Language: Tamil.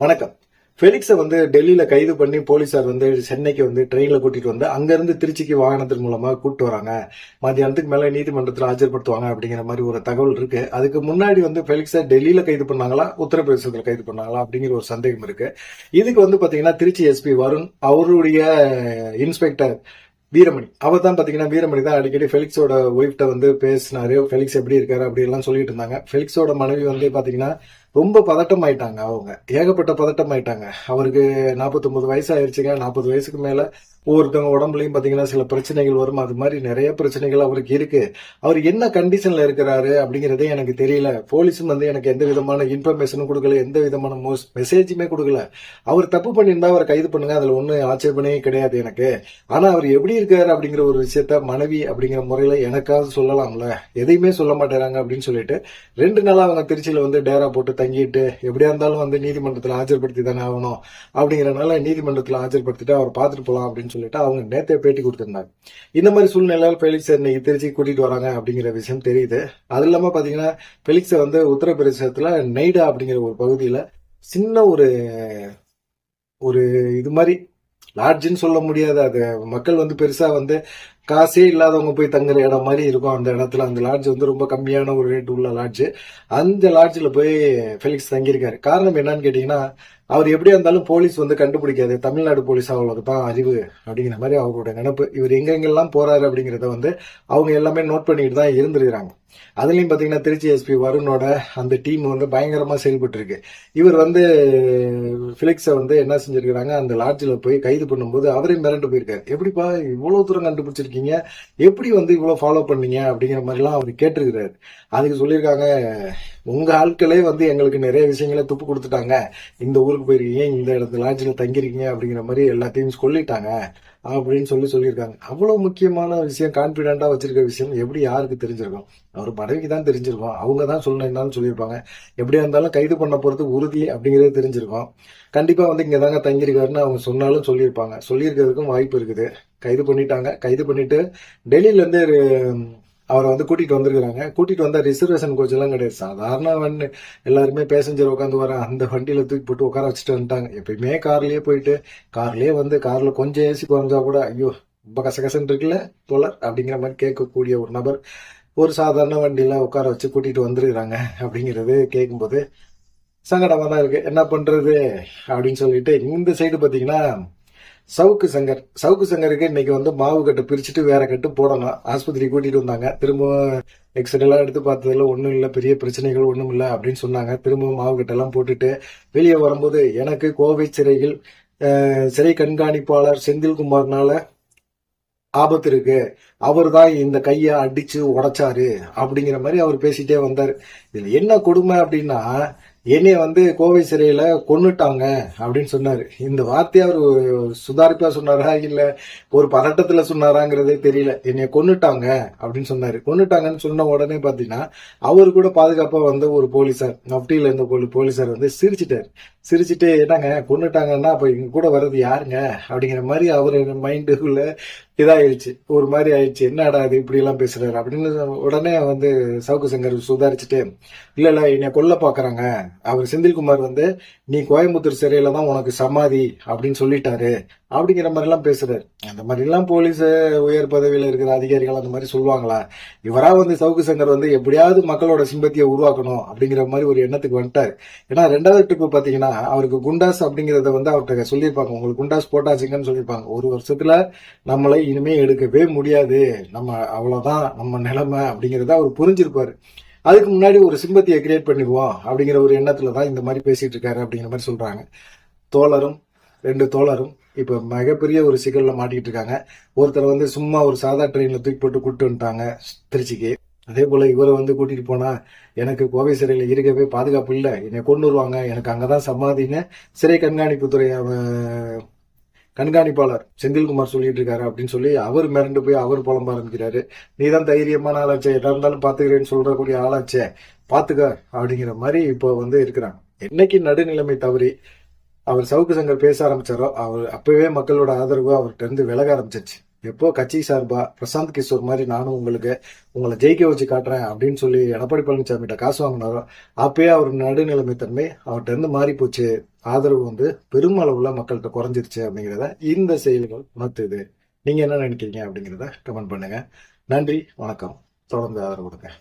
வணக்கம். ஃபெலிக்ஸை வந்து டெல்லியில கைது பண்ணி போலீஸார் வந்து சென்னைக்கு வந்து ட்ரெயினில் கூட்டிட்டு வந்து அங்கேருந்து திருச்சிக்கு வாகனத்தின் மூலமாக கூப்பிட்டு வராங்க. மத்தியானத்துக்கு மேலே நீதிமன்றத்தில் ஆஜர்படுத்துவாங்க அப்படிங்கிற மாதிரி ஒரு தகவல் இருக்கு. அதுக்கு முன்னாடி வந்து ஃபெலிக்ஸை டெல்லியில கைது பண்ணாங்களா? உத்தரப்பிரதேசத்தில் கைது பண்ணாங்களா? அப்படிங்கிற ஒரு சந்தேகம் இருக்கு. இதுக்கு வந்து பார்த்தீங்கன்னா திருச்சி எஸ்பி வருண் அவருடைய இன்ஸ்பெக்டர் வீரமணி. அவர் தான் பார்த்தீங்கன்னா வீரமணி தான் அடிக்கடி ஃபெலிக்ஸோட ஒய்ஃப்ட வந்து பேசினாரு. ஃபெலிக்ஸ் எப்படி இருக்காரு அப்படி எல்லாம் சொல்லிட்டு இருந்தாங்க. ஃபெலிக்ஸோட மனைவி வந்து பார்த்தீங்கன்னா ரொம்ப பதட்டம் ஆயிட்டாங்க அவங்க. ஏகப்பட்ட பதட்டம் ஆயிட்டாங்க அவருக்கு 49 வயசு ஆயிடுச்சுங்க நாற்பது வயசுக்கு மேல ஒவ்வொருத்தவங்க உடம்புலையும் பார்த்தீங்கன்னா சில பிரச்சனைகள் வரும். அது மாதிரி நிறைய பிரச்சனைகள் அவருக்கு இருக்கு. அவர் என்ன கண்டிஷன்ல இருக்கிறாரு அப்படிங்கிறதே எனக்கு தெரியல. போலீஸும் வந்து எனக்கு எந்த விதமான இன்ஃபர்மேஷனும் கொடுக்கல. எந்த விதமான மோஸ் மெசேஜுமே கொடுக்கல. அவர் தப்பு பண்ணியிருந்தா அவரை கைது பண்ணுங்க. அதுல ஒன்றும் ஆட்சேபனே கிடையாது எனக்கு. ஆனா அவர் எப்படி இருக்காரு அப்படிங்கிற ஒரு விஷயத்த மனைவி அப்படிங்கிற முறையில எனக்காவது சொல்லலாம்ல. எதையுமே சொல்ல மாட்டேறாங்க அப்படின்னு சொல்லிட்டு ரெண்டு நாளா அவங்க திருச்சியில வந்து டேரா போட்டு தங்கிட்டு எப்படியா இருந்தாலும் வந்து நீதிமன்றத்தில் ஆஜர்படுத்தி தானே ஆகணும். அப்படிங்கிறனால நீதிமன்றத்தில் ஆஜர்படுத்திட்டு அவர் பார்த்துட்டு போகலாம் அப்படின்னு சொல்லிட்டு அவங்க நேத்தே பேட்டி கொடுத்துருந்தாங்க. இந்த மாதிரி சூழ்நிலையால் பெலிக்ஸை இன்னைக்கு திருச்சி கூட்டிகிட்டு வராங்க அப்படிங்கிற விஷயம் தெரியுது. அது இல்லாமல் பார்த்தீங்கன்னா பெலிக்ஸை வந்து உத்தரப்பிரதேசத்தில் நெய்டா அப்படிங்கிற ஒரு பகுதியில் சின்ன ஒரு ஒரு இது மாதிரி லாட்ஜுன்னு சொல்ல முடியாது. அது மக்கள் வந்து பெருசாக வந்து காசே இல்லாதவங்க போய் தங்குற இடம் மாதிரி இருக்கும். அந்த இடத்துல அந்த லாட்ஜ் வந்து ரொம்ப கம்மியான ஒரு ரேட் உள்ள லாட்ஜ் அந்த லாட்ஜில் போய் ஃபெலிக்ஸ் தங்கியிருக்காரு. காரணம் என்னன்னு கேட்டீங்கன்னா அவர் எப்படியா இருந்தாலும் போலீஸ் வந்து கண்டுபிடிக்காது. தமிழ்நாடு போலீஸ் அவங்களுக்கு தான் அறிவு அப்படிங்கிற மாதிரி அவரோட நினைப்பு. இவர் எங்கெங்கெல்லாம் போறாரு அப்படிங்கிறத வந்து அவங்க எல்லாமே நோட் பண்ணிட்டு தான் இருந்திருக்கிறாங்க. அதுலேயும் பார்த்தீங்கன்னா திருச்சி எஸ்பி வருணோட அந்த டீம் வந்து பயங்கரமாக செயல்பட்டு இருக்கு இவர் வந்து ஃபிலிக்ஸை வந்து என்ன செஞ்சிருக்கிறாங்க? அந்த லாட்ஜில் போய் கைது பண்ணும்போது அவரையும் மிரண்டு போயிருக்காரு. எப்படிப்பா இவ்வளோ தூரம் கண்டுபிடிச்சிருக்கீங்க? எப்படி வந்து இவ்வளவு ஃபாலோ பண்ணீங்க அப்படிங்கிற மாதிரிலாம் அவர் கேட்டிருக்கிறாரு. அதுக்கு சொல்லியிருக்காங்க உங்க ஆட்களே வந்து எங்களுக்கு நிறைய விஷயங்களை துப்பு கொடுத்துட்டாங்க. இந்த ஊருக்கு போயிருக்கீங்க இந்த இடத்துல லாட்ஜில் தங்கியிருக்கீங்க அப்படிங்கிற மாதிரி எல்லாத்தையும் சொல்லிட்டாங்க அப்படின்னு சொல்லி சொல்லியிருக்காங்க. அவ்வளோ முக்கியமான விஷயம் கான்ஃபிடென்ட்டாக வச்சிருக்க விஷயம் எப்படி யாருக்கு தெரிஞ்சிருக்கும்? அவர் பதவிக்கு தான் தெரிஞ்சிருக்கும். அவங்க தான் சொல்லணும்னாலும் சொல்லியிருப்பாங்க. எப்படியா இருந்தாலும் கைது பண்ண போகிறது உறுதி அப்படிங்கிறது தெரிஞ்சிருக்கும். கண்டிப்பாக வந்து இங்கே தாங்க தங்கியிருக்காருன்னு அவங்க சொன்னாலும் சொல்லியிருப்பாங்க. சொல்லியிருக்கிறதுக்கும் வாய்ப்பு இருக்குது. கைது பண்ணிட்டாங்க. கைது பண்ணிட்டு டெல்லியிலேருந்து ஒரு- அவரை வந்து கூட்டிட்டு வந்திருக்கிறாங்க. கூட்டிட்டு வந்தா ரிசர்வேஷன் கோச் எல்லாம் கிடையாது. சாதாரண வண்டி எல்லாருமே பேசஞ்சர் உட்காந்து வர அந்த வண்டியில தூக்கி போட்டு உட்கார வச்சுட்டு வந்துட்டாங்க. எப்பயுமே கார்லயே போயிட்டு கார்லயே வந்து கார்ல கொஞ்சம் ஏசி குறைஞ்சா கூட ஐயோ ரொம்ப கசகசன் இருக்குல்ல தோழர் அப்படிங்கிற மாதிரி கேட்கக்கூடிய ஒரு நபர் ஒரு சாதாரண வண்டியில உட்கார வச்சு கூட்டிட்டு வந்துருக்கிறாங்க அப்படிங்கிறது கேட்கும்போது சங்கடமா தான் இருக்கு. என்ன பண்றது? அப்படின்னு சொல்லிட்டு இந்த சைடு பாத்தீங்கன்னா சவுக்கு சங்கர் சவுக்கு சங்கருக்கு இன்னைக்கு வந்து மாவு கட்டு பிரிச்சுட்டு வேற கட்டு போடணும் ஆஸ்பத்திரி கூட்டிட்டு வந்தாங்க. திரும்ப எக்ஸ்ரேலாம் எடுத்து பார்த்ததுல ஒன்றும் இல்லை பெரிய பிரச்சனைகள் ஒன்றும் இல்லை அப்படின்னு சொன்னாங்க. திரும்ப மாவு கட்டெல்லாம் போட்டுட்டு வெளியே வரும்போது எனக்கு கோவை சிறையில் சிறை கண்காணிப்பாளர் செந்தில்குமார்னால ஆபத்து இருக்கு. அவர் தான் இந்த கையை அடிச்சு உடைச்சாரு அப்படிங்கிற மாதிரி அவர் பேசிட்டே வந்தார். இதுல என்ன கொடுமை அப்படின்னா என்னைய வந்து கோவை சிறையில் கொன்னுட்டாங்க அப்படின்னு சொன்னார். இந்த வார்த்தையை அவர் சுதாரிப்பாக சொன்னாரா? இல்லை ஒரு பதட்டத்தில் சொன்னாராங்கிறதே தெரியல. என்னைய கொன்னுட்டாங்க அப்படின்னு சொன்னார். கொன்னுட்டாங்கன்னு சொன்ன உடனே பார்த்தீங்கன்னா அவர் கூட பாதுகாப்பாக வந்த ஒரு போலீசார் நப்டியில் இருந்த போலி போலீசார் வந்து சிரிச்சிட்டார். சிரிச்சிட்டு என்னங்க கொன்னுட்டாங்கன்னா அப்போ இங்கே கூட வர்றது யாருங்க? அப்படிங்கிற மாதிரி அவர் மைண்டுக்குள்ள இதாகிடுச்சு ஒரு மாதிரி ஆயிடுச்சு என்னடா இது இப்படிலாம் எல்லாம் பேசுறாரு? அப்படின்னு உடனே வந்து சவுக்கு சங்கர் சுதாரிச்சுட்டு இல்லை இல்லை என்னை கொல்ல பார்க்குறாங்க அவர் செந்தில்குமார் வந்து நீ கோயம்புத்தூர் சிறையில தான் உனக்கு சமாதி அப்படின்னு சொல்லிட்டாரு. அப்படிங்கிற மாதிரிலாம் பேசுறாரு. அந்த மாதிரிலாம் போலீஸ் உயர் பதவியில் இருக்கிற அதிகாரிகள் அந்த மாதிரி சொல்லுவாங்களா? இவரா வந்து சவுக்கு சங்கர் வந்து எப்படியாவது மக்களோட சிம்பத்தியை உருவாக்கணும் அப்படிங்கிற மாதிரி ஒரு எண்ணத்துக்கு வந்துட்டாரு. ஏன்னா ரெண்டாவது ட்ரிப்பு பார்த்தீங்கன்னா அவருக்கு குண்டாஸ் அப்படிங்கிறத வந்து அவர்கிட்ட சொல்லியிருப்பாங்க. உங்களுக்கு குண்டாஸ் போட்டாச்சுங்கன்னு சொல்லியிருப்பாங்க. ஒரு வருஷத்துல நம்மளை இனிமே எடுக்கவே முடியாது. நம்ம அவ்வளோதான் நம்ம நிலைமை அப்படிங்கிறத அவர் புரிஞ்சிருப்பாரு. அதுக்கு முன்னாடி ஒரு சிம்பத்தியை கிரியேட் பண்ணிடுவோம் அப்படிங்கிற ஒரு எண்ணத்துல தான் இந்த மாதிரி பேசிட்டு இருக்காரு அப்படிங்கிற மாதிரி சொல்றாங்க. தோழரும் ரெண்டு தோழரும் இப்போ மிகப்பெரிய ஒரு சிக்கலில் மாட்டிட்டு இருக்காங்க. ஒருத்தர் வந்து சும்மா ஒரு சாதா ட்ரெயினில் தூக்கி போட்டு கூப்பிட்டு வந்துட்டாங்க திருச்சிக்கு. அதே போல இவரை வந்து கூட்டிட்டு போனா எனக்கு கோவை சிறையில் இருக்கவே பாதுகாப்பு இல்லை. என்னை கொண்டு வருவாங்க. எனக்கு அங்கதான் சமாதின்னு சிறை கண்காணிப்புத்துறை கண்காணிப்பாளர் செந்தில்குமார் சொல்லிட்டு இருக்காரு அப்படின்னு சொல்லி அவர் மிரண்டு போய் அவர் புலம்ப ஆரம்பிக்கிறாரு. நீதான் தைரியமான ஆளாச்சே எதா இருந்தாலும் பாத்துக்கிறேன்னு சொல்றக்கூடிய ஆளாச்சே பாத்துக்க அப்படிங்கிற மாதிரி இப்போ வந்து இருக்கிறாங்க. என்னைக்கு நடுநிலைமை தவறி அவர் சவுக்கு சங்கர் பேச ஆரம்பிச்சாரோ அவர் அப்பவே மக்களோட ஆதரவு அவர்கிட்ட இருந்து விலக ஆரம்பிச்சிருச்சு. எப்போ கட்சி சார்பா பிரசாந்த் கிஷோர் மாதிரி நானும் உங்களுக்கு உங்களை ஜெயிக்க வச்சு காட்டுறேன் அப்படின்னு சொல்லி எடப்பாடி பழனிசாமிகிட்ட காசு வாங்கினாரோ அப்பயே அவர் நடுநிலைமை தன்மை அவர்கிட்ட இருந்து மாறி போச்சு ஆதரவு வந்து பெருமளவுல மக்கள்கிட்ட குறைஞ்சிருச்சு அப்படிங்கிறத இந்த செயல்கள் உணர்த்துது. நீங்க என்ன நினைக்கிறீங்க அப்படிங்கிறத கமெண்ட் பண்ணுங்க. நன்றி வணக்கம். தொடர்ந்து ஆதரவு கொடுங்க.